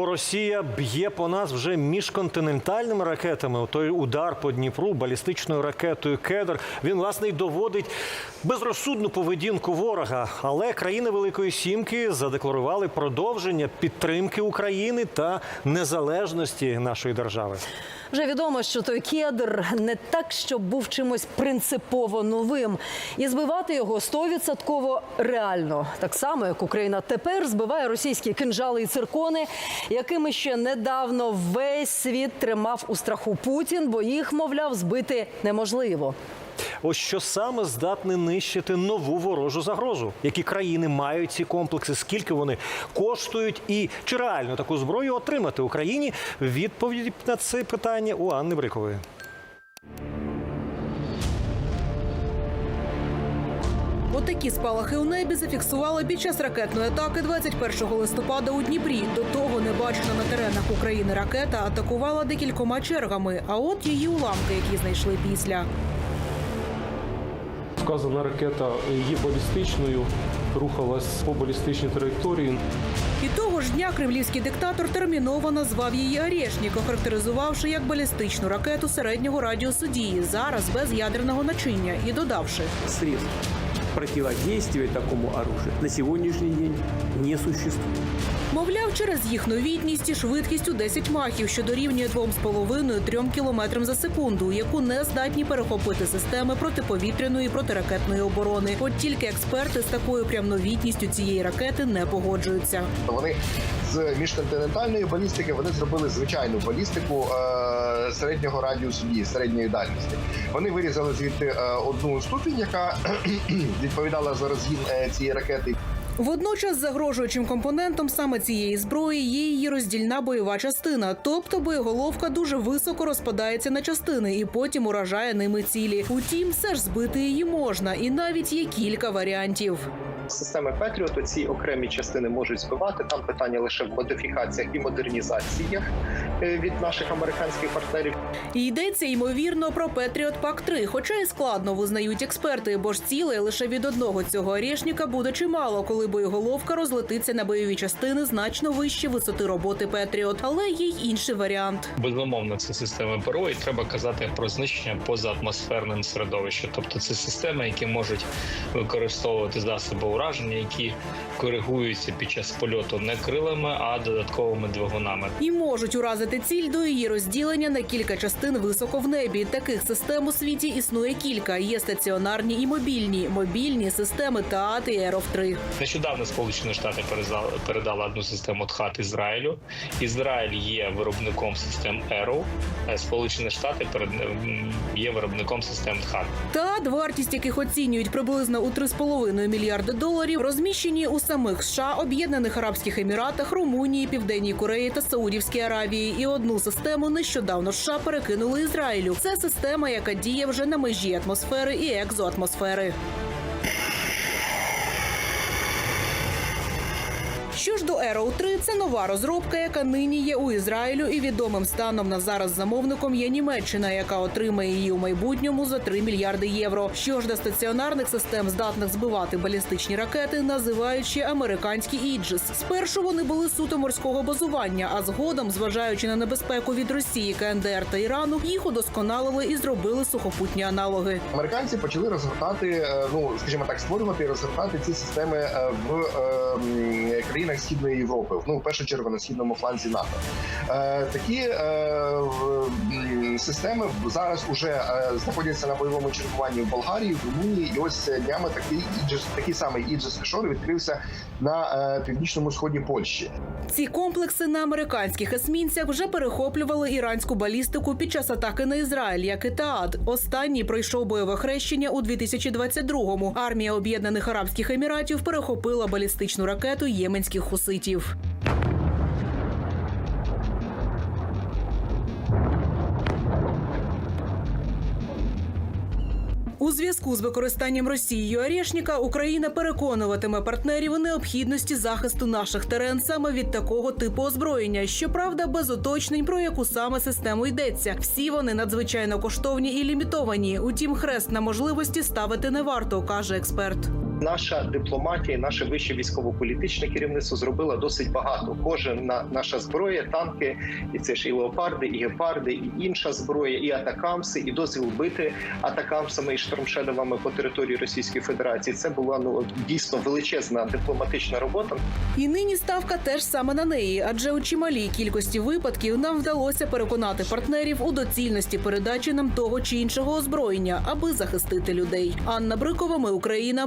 Росія б'є по нас вже міжконтинентальними ракетами. Той удар по Дніпру балістичною ракетою Кедр він власне й доводить безрозсудну поведінку ворога. Але країни Великої Сімки задекларували продовження підтримки України та незалежності нашої держави. Вже відомо, що той кедр не так, щоб був чимось принципово новим, і збивати його стовідсотково реально, так само як Україна тепер збиває російські кинжали і циркони, якими ще недавно весь світ тримав у страху Путін, бо їх, мовляв, збити неможливо. Ось що саме здатне нищити нову ворожу загрозу. Які країни мають ці комплекси, скільки вони коштують, і чи реально таку зброю отримати Україні? Відповіді на це питання у Анни Брикової. Отакі спалахи у небі зафіксували під час ракетної атаки 21 листопада у Дніпрі. До того небачена на теренах України ракета атакувала декількома чергами. А от її уламки, які знайшли після. Вказана ракета є балістичною, рухалась по балістичній траєкторії. І того ж дня кремлівський диктатор терміново назвав її «Орешник», охарактеризувавши як балістичну ракету середнього радіусу дії, зараз без ядерного начиння, і додавши. средств противодействия такому оружию на сегодняшний день не существует. Мовляв, через їх новітність і швидкість у 10 махів, що дорівнює 2,5-3 кілометрам за секунду, яку не здатні перехопити системи протиповітряної і протиракетної оборони. От тільки експерти з такою прям новітністю цієї ракети не погоджуються. Вони з міжконтинентальної балістики вони зробили звичайну балістику е, середнього радіусу дії, середньої дальності. Вони вирізали звідти е, одну ступінь, яка відповідала за розгін е, цієї ракети. Водночас загрожуючим компонентом саме цієї зброї є її роздільна бойова частина, тобто боєголовка дуже високо розпадається на частини і потім уражає ними цілі. Утім, все ж збити її можна, і навіть є кілька варіантів. Системи Петріоту ці окремі частини можуть збивати. Там питання лише в модифікаціях і модернізаціях е, від наших американських партнерів. І йдеться ймовірно про Петріот Пак 3 хоча і складно визнають експерти, бо ж цілей лише від одного цього орішника буде чимало, коли боєголовка розлетиться на бойові частини значно вище висоти роботи Петріот. Але є й інший варіант. Безумовно, це системи ПРО, і треба казати про знищення поза атмосферним середовищем. Тобто це системи, які можуть використовувати засоби ураження, які коригуються під час польоту не крилами, а додатковими двигунами. І можуть уразити ціль до її розділення на кілька частин високо в небі. Таких систем у світі існує кілька. Є стаціонарні і мобільні. Мобільні системи ТААТ і Еров 3 Нещодавно Сполучені Штати передали, передали одну систему ТХАТ Ізраїлю. Ізраїль є виробником систем а Сполучені Штати перед є виробником систем ТХАТ. ТААТ, вартість яких оцінюють приблизно у 3,5 мільярди доларів, розміщені у самих США, Об'єднаних Арабських Еміратах, Румунії, Південній Кореї та Саудівській Аравії. І одну систему нещодавно США перекинули Ізраїлю. Це система, яка діє вже на межі атмосфери і екзоатмосфери. Що ж до Arrow 3, це нова розробка, яка нині є у Ізраїлю, і відомим станом на зараз замовником є Німеччина, яка отримає її у майбутньому за 3 мільярди євро. Що ж до стаціонарних систем, здатних збивати балістичні ракети, називаючи американські Іджис. Спершу вони були суто морського базування, а згодом, зважаючи на небезпеку від Росії, КНДР та Ірану, їх удосконалили і зробили сухопутні аналоги. Американці почали розгортати, е, ну скажімо так, створювати і розгортати ці системи е, в е, країнах Східної Європи. Ну в першу чергу на східному фланзі НАТО. Е, Такі системи зараз уже е, знаходяться на бойовому чергуванні в Болгарії, в Румунії. І ось е, днями такий Іджис, такий самий Іджис Шор відкрився на е, північному сході Польщі. Ці комплекси на американських есмінцях вже перехоплювали іранську балістику під час атаки на Ізраїль, як і Таад. Останній пройшов бойове хрещення у 2022-му. Армія Об'єднаних Арабських Еміратів перехопила балістичну ракету єменських хуситів. У зв'язку з використанням Росією Орешника Україна переконуватиме партнерів у необхідності захисту наших терен саме від такого типу озброєння. Щоправда, без уточнень про яку саме систему йдеться. Всі вони надзвичайно коштовні і лімітовані. Утім, хрест на можливості ставити не варто, каже експерт. Наша дипломатія, наше вище військово-політичне керівництво зробило досить багато. Кожна наша зброя, танки, і це ж і леопарди, і гепарди, і інша зброя, і атакамси, і дозвіл бити атакамсами і штормшедовами по території Російської Федерації. Це була ну дійсно величезна дипломатична робота. І нині ставка теж саме на неї, адже у чималій кількості випадків нам вдалося переконати партнерів у доцільності передачі нам того чи іншого озброєння, аби захистити людей. Анна Брикова, ми Україна,